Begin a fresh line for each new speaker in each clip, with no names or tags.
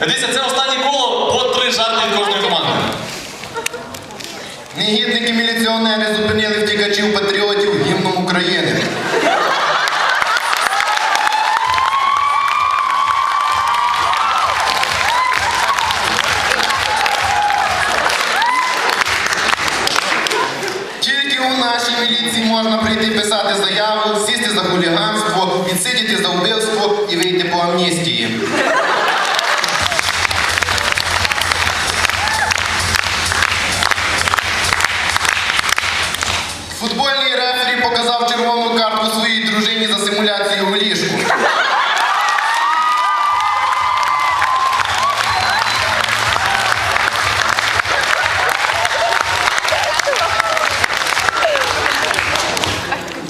Дивіться, це останнє коло по три жарти від кожної команди.
Негідники міліціонери зупинили втікачів патріотів гімном України. Тільки у нашій міліції можна прийти писати заяву, сісти за хуліганство, відсидіти за вбивство і вийти по амністії. Показав червону картку своїй дружині за симуляцію у ліжку.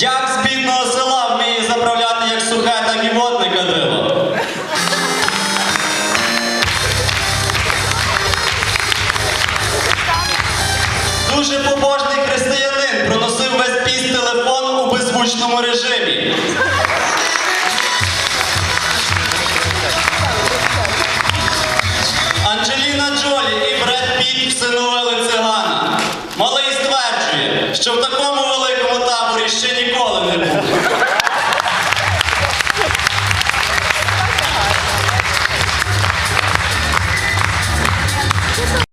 Дяк з бідного села вміє заправляти як сухе, так і водне кадило. Дуже побожний автоматичному режимі. Анджеліна Джолі і Бред Піт всиновили цигана. Малий стверджує, що в такому великому таборі ще ніколи не був.